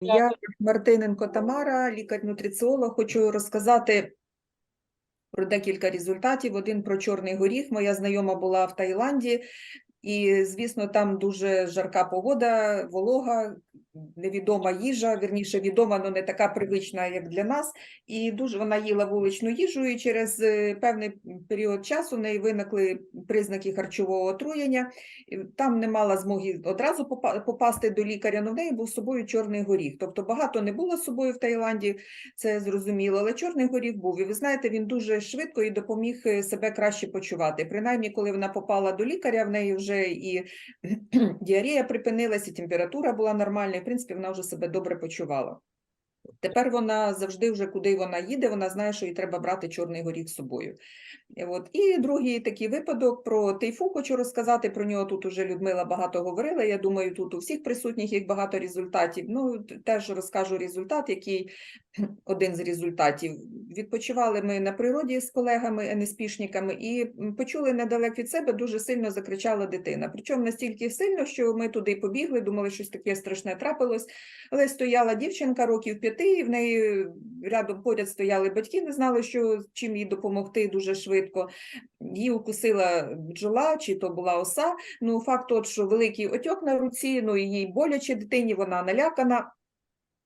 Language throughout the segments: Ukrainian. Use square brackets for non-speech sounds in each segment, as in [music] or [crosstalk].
Я Мартиненко Тамара, лікар-нутриціолог. Хочу розказати про декілька результатів. Один про чорний горіх. Моя знайома була в Таїланді, і, звісно, там дуже жарка погода, волога, невідома їжа, вірніше відома, але не така привична, як для нас. І дуже вона їла вуличну їжу, і через е, певний період часу в неї виникли признаки харчового отруєння. Там не мала змоги одразу попасти до лікаря, але в неї був з собою чорний горіх. Тобто багато не було з собою в Таїланді, це зрозуміло, але чорний горіх був. І ви знаєте, він дуже швидко і допоміг е, себе краще почувати. Принаймні, коли вона попала до лікаря, в неї вже і [clears throat] діарея припинилась, і температура була нормальна, принципі вона вже себе добре почувала. Тепер вона завжди, вже куди вона їде, вона знає, що їй треба брати чорний горіх з собою. От. І другий такий випадок про тайфу хочу розказати. Про нього тут уже Людмила багато говорила. Я думаю, тут у всіх присутніх їх багато результатів. Ну, теж розкажу результат, який [clears throat] один з результатів. Відпочивали ми на природі з колегами, НСПшниками, і почули недалеко від себе, дуже сильно закричала дитина. Причому настільки сильно, що ми туди побігли, думали, щось таке страшне трапилось. Але стояла дівчинка років п'яти, і в неї рядом поряд стояли батьки, не знали, що чим їй допомогти дуже швидко. Її укусила бджола, чи то була оса. Ну, факт тот, що великий отьок на руці, ну їй боляче дитині, вона налякана.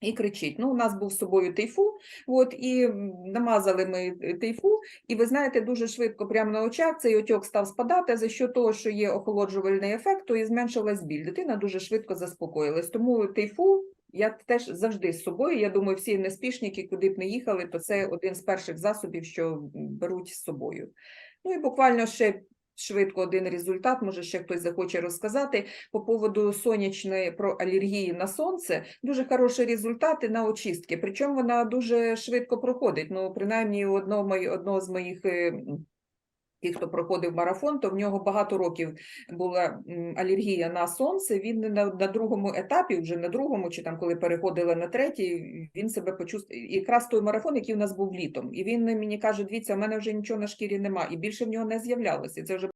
І кричить. Ну, у нас був з собою тайфу, от, і намазали ми е, тайфу, і ви знаєте, дуже швидко, прямо на очах, цей отьок став спадати, за що того, що є охолоджувальний ефект, то і зменшилась біль. Дитина дуже швидко заспокоїлась. Тому тайфу я теж завжди з собою. Я думаю, всі неспішники, куди б не їхали, то це один з перших засобів, що беруть з собою. Ну і буквально ще швидко один результат, може ще хтось захоче розказати. По поводу сонячної про алергії на сонце, дуже хороші результати на очистки. Причому вона дуже швидко проходить. Ну, принаймні, у одного, одного з моїх. Ті, хто проходив марафон, то в нього багато років була алергія на сонце. Він на, на другому етапі, вже на другому, чи там коли переходила на третій, він себе почувствував. Якраз той марафон, який у нас був літом. І він мені каже: дивіться, у мене вже нічого на шкірі нема, і більше в нього не з'являлося. Це вже